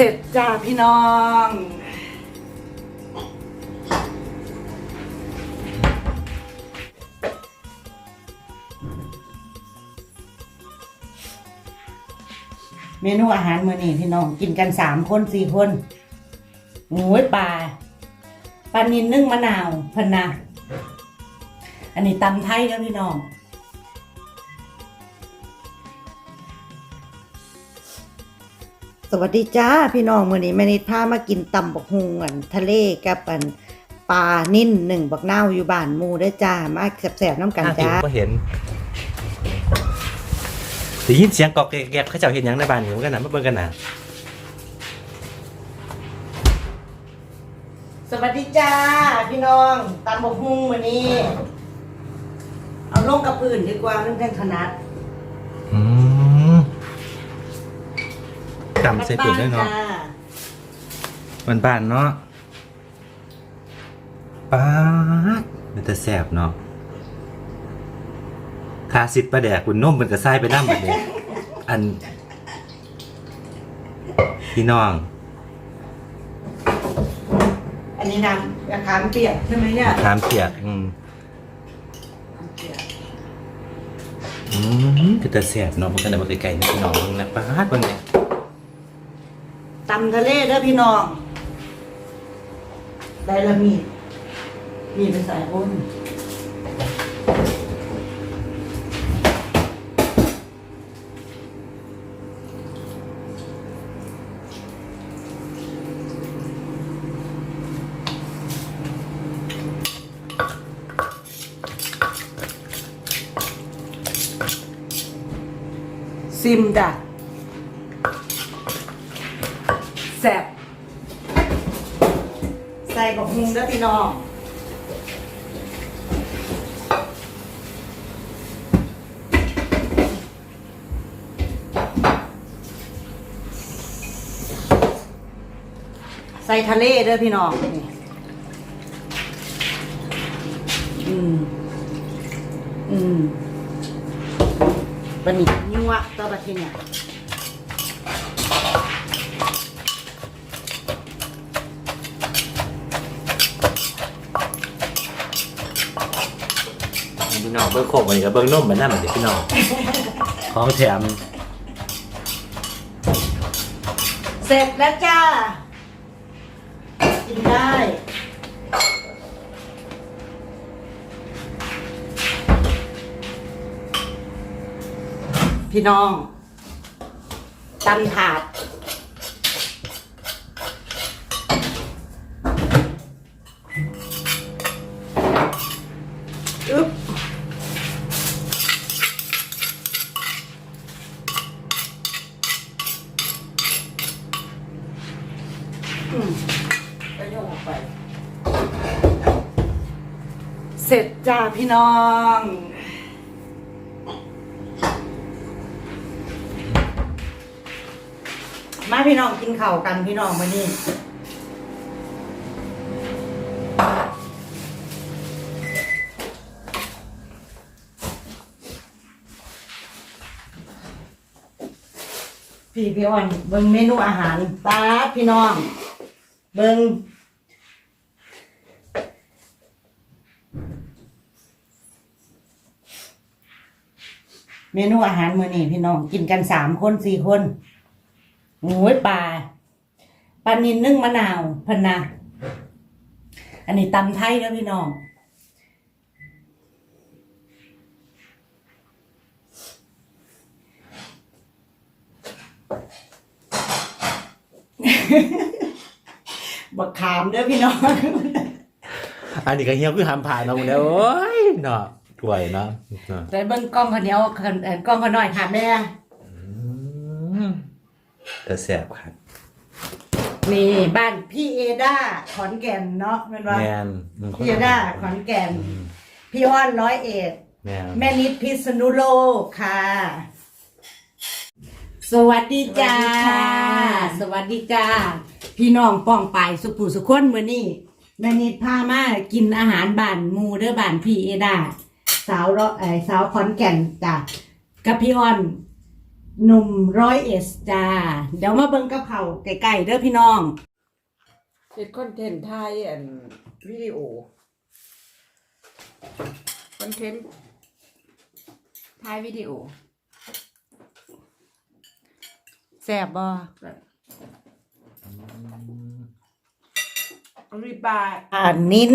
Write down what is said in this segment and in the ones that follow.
เสร็จจ้าพี่น้อง เมนูอาหารมื้อนี้พี่น้องกินกันสามคนสี่คนหมูปลาปลานินนึ่งมะนาวพะนะอันนี้ตำไทยแล้วพี่น้อง สวัสดีจ้าพี่น้องมื้อนี้แม่นิดพามากินตำบักฮุงอันทะเลกับอันปลานิ่นหนึ่งบักนาวอยู่บ้านหมูได้อจ้ามาแสบๆน้ำกันทางที่จ้าผมก็เห็นได้ยินเสียงกอกแกกๆเขาเจ้าเห็นหยังในบ้านอยู่เหมือนกันนะมาเบิ่งกันนะสวัสดีจ้าพี่น้องตำบักฮุงมื้อนี้ เอาลงกับพื้นดีกว่ามันจังถนัดอืม จำใส่ถุงได้เนาะบ้จ้บ้านเนาะป๊าดมันจะแสบเนาะคาสิทธิ์ประแดกคุณนุ่มเป็นกระไส้ไปน้ำแบบนี้อัน พี่น้อง อันนี้น้ำกระขามเปียกใช่ไหมเนี่ยถามเปียก อืมอืมคือแต่แสบเนาะมันก็ได้มาไกลๆนี่พี่น้องนะป๊าดเบิ่งเนี่ย ตำทะเลเด้อพี่น้องได้ละมีดมีดไปใส่อ้นซิมจ้ะ แซ่บใส่กับหุงด้อพี่น้องใส่ทะเลเด้อพี่น้องอืม อืมบันนี้ยั่วต่อไปทีเนี่ย น้องเบิ่งโคกมันนี่ก็เบิ่งนุ่มเหมือนนั่นเหมือนพี่น้องของแถมเสร็จแล้วจ้า กินได้พี่น้องตำถาด อืมแล้วโยกออกไป เสร็จจ้าพี่น้อง มาพี่น้องกินข้าวกันพี่น้องมานี่พี่พี่อ่อนเบิ่งเมนูอาหารป้าพี่น้อง เบิ่งเมนูอาหารมื้อนี้พี่น้องกินกันสามคนสี่คนหมูปลาปลานินนึ่งมะนาวพะนะอันนี้ตำไทยแล้วพี่น้องบักขามเด้อพี่น้อง อันนี้ก็เหี่ยวคือหามผ่านมาหมดแล้วโอ้ยเนาะถวยเนาะเนาะแต่เบิ้งกล้องเขาวเหนียวเอ่อกล้องเขาหน่อยค่ะแม่ อืมแต่แสบครับนี่บ้านพี่เอดาขอนแก่นเนาะเป็นว่าแมนอืมพี่เอดาขอนแก่นพี่อ้อนร้อยเอ็ด แมนแม่นิดพิษณุโลกค่ะ สวัสดีจ้า สวัสดีจ้า พี่น้องป้องไปายสุขุสุขคนมื้อนี้แม่นิดพามากินอาหารบ้านหมูเด้อบ้านพี่เอดา สาวเราเออสาวขอนแก่นจ้ะกับพี่อ้อนหนุ่มร้อยเอสจ้าเดี๋ยวมาเบิ่งกับเขาวไก่ๆเด้อพี่น้องเป็นคอนเทนต์ไทยอันวิดีโอคอนเทนต์ไทยวิดีโอแซ่บบ่ รีบายอ่านิน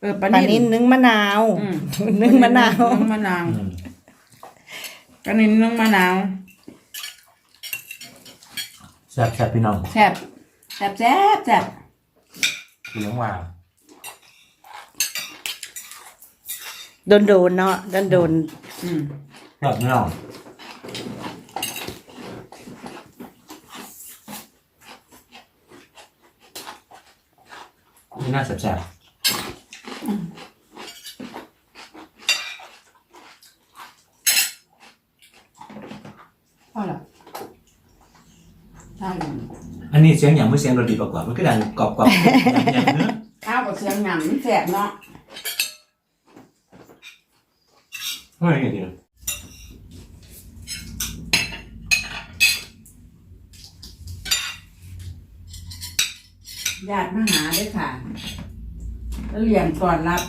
เออปลานินนึ่งมะนาวอืม นึ่งมะนาวนึ่งมะนาวปลานินนึ่งมะนาวแซ่บแซ่บพี่น้องแซ่บแซ่บแซ่บแซ่บเหลืองว่าโดนๆเนาะโดนอืมแซ่บพี่น้อง นี่น่าแซ่บพอละใช่ๆอันนี้เสียงอย่างไม่เสียงดนตรีประกอบมันก็ดังกรอบๆอย่างเนื้อข้าวกับเสียงหนังมันแซ่บเนาะ เฮ้ยเดี๋ยว ญาติมาหาได้อค่ะ แล้วเลี้ยงก่อนรับ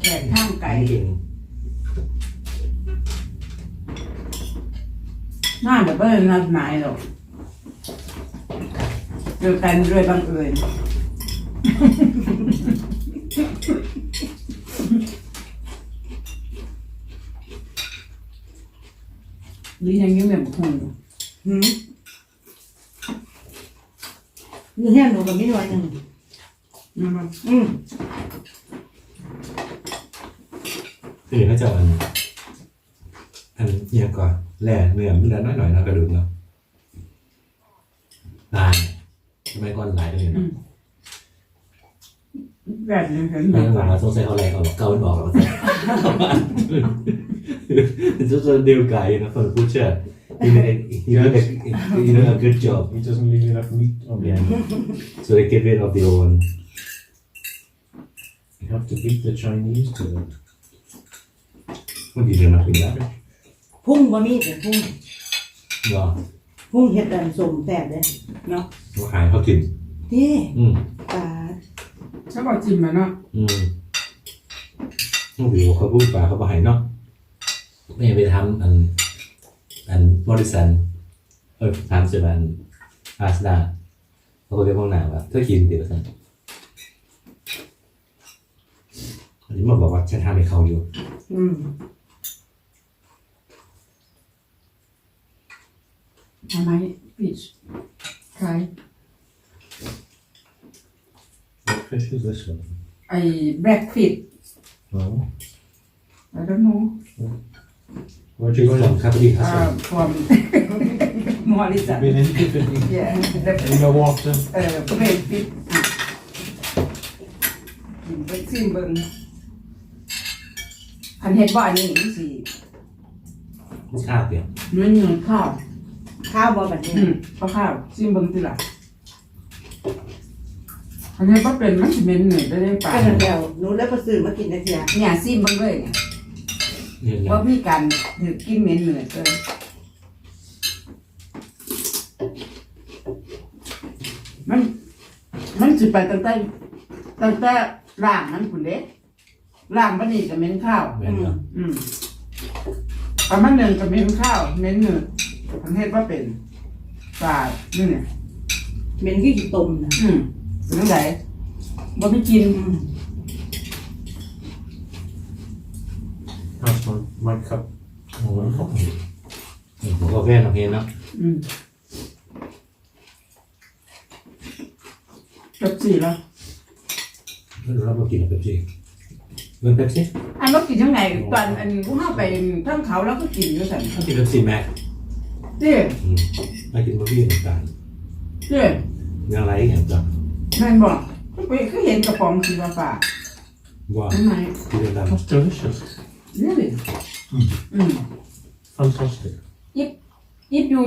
แขกข้างไก่เองน่าจะไม่ได้นัดหมายหรอกเจอกันด้วยบังเอิญหรือยังอยิ้มแบบคงอยู่ๆหืม อยู่เฮียหนูกับมีหน่วยหนึ่งนะครับอืมคือเขาจะเอาอันอันเอียงก่อนแหล่เนื้อมันเหลือน้อยหน่อยๆเนาะกระดูกเนาะลายทำไมก่อนหลายเลยเนาะแบบนี้เห็นแบไม่บต้องหลังเราต้องใช้เอาแรงเอาเกามันออกแล้วจะจะเดียวไก่นะคนพูดเชื่อ you did a, you did a, you did a good job It doesn't leave enough meat on the yeah end. so they get rid of the old one You have to beat the Chinese to it. มันดีเดือนมาเป็นแล้วพุ่งบ่มีแต่พุ่งว่าพุ่งเฮ็ดอันสมแซ่บเด้เนาะเขาขายเขากินเด้อืมปลาถ้าบอกจิ้มมาเนาะอืมโอ้โหเขาพูดปลาเขาบอกให้เนาะไม่ไปทำอัน อันบริษัทเออทำเสร็จอันอาสดาเขาก็เรียกว่าหนาว่าเธอกินเดี๋ยวสั่นอันนี้มาบอกว่าฉันทำให้เขาอยู่ อืมทำไมฟิชใคร What fish is this one? ไอ้แบล็กฟิช Oh. ไอ้ don't know Where'd ชื่ you อ go? ของคาปดีครับ uh from Morrison Been in it? yeah the In the water? เอ่อเบรกฟิตอะกินไปซิมเบิ่งอันเฮ็ดบ่อันนี้มันสิไม่ทราบเดี๋ยวเนื้อเนื้อข้าวข้าวบ่บัดนี้อืมข้าวข้าวซิมเบิ่งติล่ะอันนี้บ่เป็นมันสิเหม็นเหนื่อยได้ได้ปาก็นั่นแล้วหนูแล้วก็ซื้อมากินได้เทียเนี่ยซิมเบิ่งเลยเนี่ย เนี่ยเนี่ยบ่มีการถือกินเหม็นเหนื่อยเลยมัน มันสิไปตั้งแต่ตั้งแต่ล่างมันพุ่นเด้ล่างบัดนี้ก็เหม็นข้าว เหมือนกันอืมประมาณหนึ่งกับเมนข้าวเมนหนึ่งประเทศว่าเป็นปลานี่เนี่ยเหม็นคือขี้ต้มนะอืมเป็นจังไงบ่ไม่กิน อื ม That's my, my cup. โอ้โหผมก็แค่นโอเคเนาะอืมจบสี่แล้วเราเรากินแบบซี่เงินเป๊ปซี่อันเรากินยังไงตอนอันกูเข้าไปทั้งเขาแล้วก็กินด้วยกันเขากินเป๊ปซี่แม็กเจ้อืมไม่กินบะหมี่เหมือนกันเจ้เรื่องอะไรอย่างจังแม่นบอกก็ไปก็เห็นกระป๋องสีฟ้าฟ้าว่าทำไมที่เรื่องนั้น That's delicious. Really? Mm. Fantastic. If if you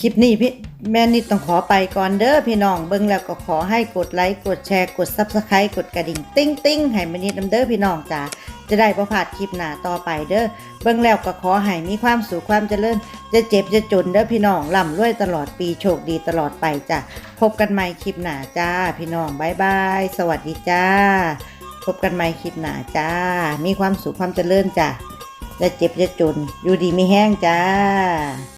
คลิปนี้พี่แม่นิดต้องขอไปก่อนเด้อพี่น้องเบิ้งแล้วก็ขอให้กดไลค์กดแชร์กด Subscribe กดกระดิ่งติ้งติ้งให้แม่นิดน้ำเด้อพี่น้องจ้าจะได้บ่พลาดคลิปหน้าต่อไปเด้อเบิ้งแล้วก็ขอให้มีความสุขความเจริญ จะเจ็บจะจนเด้อพี่น้องล่ำรวยตลอดปีโชคดีตลอดไปจ้ะพบกันใหม่คลิปหน้าจ้า พี่น้องบายบายสวัสดีจ้า พบกันใหม่คลิปหน้าจ้า มีความสุขความเจริญจ้าจะเจ็บจะจน อยู่ดีไม่แห้งจ้า